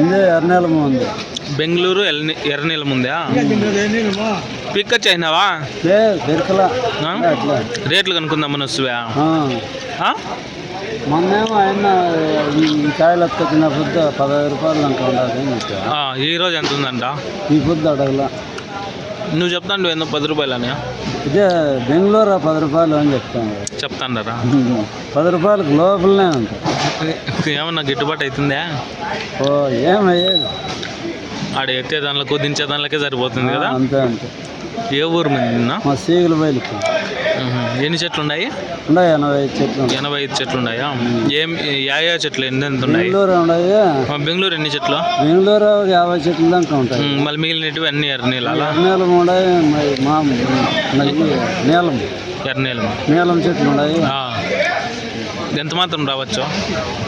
ఇదే ఎర్రనేలము ఉంది. బెంగళూరు ఎల్ని ఎర్రనీళ్ళ ముందా పిక్కచ్చు అయినావా ఏ దొరకలా. రేట్లు కనుక్కుందామని వస్తువా ఆ. ఆ? మొన్నేమో ఆయన ఈ కాయలు ఎత్తుకొచ్చిన పొద్దు పదహైదు రూపాయలు అంక ఉండాలి ఈ రోజు ఎంత ఉందంట? ఈ పొద్దు అడగలా. నువ్వు చెప్తాను ఏందో పది రూపాయలు అని ఇదే బెంగళూరు పది రూపాయలు అని చెప్తాను. చెప్తాండరా? పది రూపాయలకు లోపలనే ఉంటాయి. ఏమన్నా గిట్టుబాటు అవుతుందా ఓ ఏమయ్యేది? ఆడ ఎత్తే దానిలో దించే దానిలోకే సరిపోతుంది కదా? అంతే అంతే. ఏ ఊరు మీద మా సీగులు బయలుకు. ఎన్ని చెట్లు ఉన్నాయి ఉన్నాయి ఎనభై ఐదు చెట్లు. ఎనభై ఐదు చెట్లు ఉన్నాయా ఏం యా యా చెట్లు ఎన్ని ఎంత ఉన్నాయి? బెంగళూరు ఉన్నాయి బెంగళూరు ఎన్ని చెట్లు? బెంగళూరు యాభై చెట్లు దాకా ఉంటాయి. మళ్ళీ మిగిలినవి అన్ని ఎర్రనీళ్ళ నీలం ఉన్నాయి మా మనకి నీలం. నీలం చెట్లు ఉన్నాయి. ఆ. ఎంత మాత్రం రావచ్చు?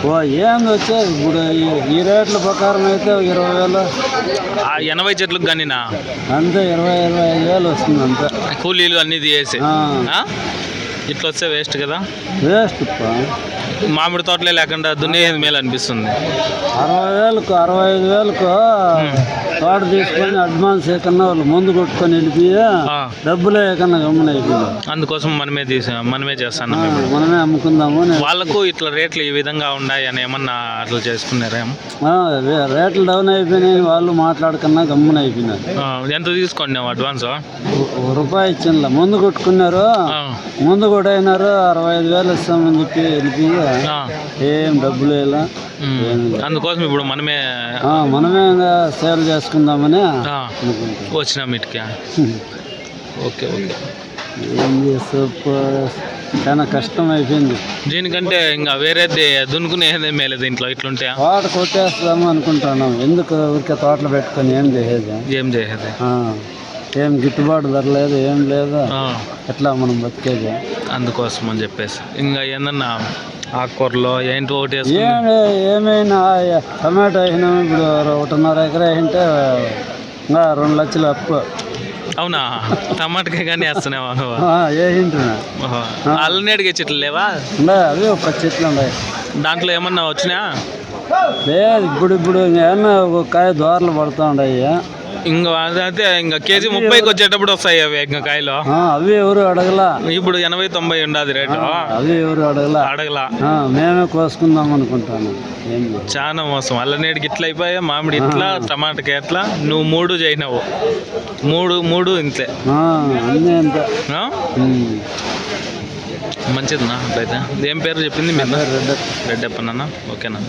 ఓ ఏంది వచ్చేది ఇప్పుడు ఈ- ఈ రేట్ల ప్రకారం అయితే ఇరవై వేలు. ఆ ఎనభై చెట్లకు కానీనా? అంతే ఇరవై ఇరవై ఐదు వేలు వస్తుంది అంతే. కూలీలు అన్ని తీసేసి. ఆ, ఆ? ఇట్లా వస్తే వేస్ట్ కదా? వేస్ట్ పా. మామిడి తోటలే లేకుండా దున్నేది మేలు అనిపిస్తుంది అరవై వేలకు అరవై ఐదు వేలకు తోట తీసుకొని అడ్వాన్స్ ఏకన్నా వాళ్ళు ముందు కొట్టుకొని వెళ్ళిపోయి డబ్బులే ఏకన్నా గమ్మున అయిపోయింది. అందుకోసం మనమే తీసా మనమే చేస్తాను మనమే అమ్ముకుందాము అని. వాళ్ళకు ఇట్లా రేట్లు ఈ విధంగా ఉన్నాయి అని ఏమన్నా అట్లా చేసుకున్నారేమో ఆ, రే- రేట్లు డౌన్ అయిపోయినాయి వాళ్ళు మాట్లాడుకున్నా గమ్మున అయిపోయినారు. ఆ, ఎంత తీసుకోండి అడ్వాన్స్? ఓ- ఓ రూపాయి ఇచ్చిండ్ల. ముందు కొట్టుకున్నారు. ముందు కూడా అయినారు అరవై ఐదు వేలు ఇస్తామని చెప్పి వెళ్ళిపోయి ఏం డబ్బులు ఇలా. అందుకోసం ఇప్పుడు మనమే మనమే ఇంకా సేల్ చేసుకుందామని వచ్చినాం ఇటుకే ఓకే ఓకే. ఏం చాలా కష్టం అయిపోయింది. దీనికంటే ఇంకా వేరేది దున్నుకునేది మేలేదు ఇంట్లో ఇట్లుంటే. తోట కొట్టేస్తాము అనుకుంటున్నాం. ఎందుకు ఊరికే తోటలు పెట్టుకొని ఏం చేసేది ఏం చేసేది ఏం గిట్టుబాటు ధర లేదు ఏం లేదు. ఎట్లా మనం బతికేది? అందుకోసం అని చెప్పేసి. ఇంకా ఏందన్నా ఆకుకూరలో ఏంటి ఒకటి ఏమైనా టమాటో అయినా ఇప్పుడు ఒకటిన్నర ఎకరా అయింటే ఇంకా రెండు లక్షలు అప్పు. అవునా? టమాటకాయ కానీ వేస్తున్నావా వేసింటున్నా. ఓహో. అల్లనేడిగే చెట్లు లేవా? అవి ఒక పది చెట్లు ఉన్నాయి. దాంట్లో ఏమన్నా వచ్చినా? లేదు ఇప్పుడు ఇప్పుడు ఏమన్నా ఒక కాయ దోరలు పడుతూ ఉన్నాయి ఇంకా అదైతే ఇంకా కేజీ ముప్పైకి వచ్చేటప్పుడు వస్తాయి అవి ఇంకా కాయలు. అవి ఎవరు అడగలా? ఇప్పుడు ఎనభై తొంభై ఉండదు రేటు. అవి ఎవరు అడగలా? అడగలా. మేమే కోసుకుందాం అనుకుంటాను. చాలా మోసం. అల్లనేడికి ఇట్లా అయిపోయా మామిడి ఇట్లా టమాటాకి ఎట్లా నువ్వు మూడు చేసినావు మూడు మూడు ఇంతే. ఆ, అన్నీ అంతే. ఆ? ఉమ్. మంచిదినా అట్లయితే. ఏం పేరు చెప్పింది మీరు రెడ్ రెడ్డప్పనా ఓకేనా?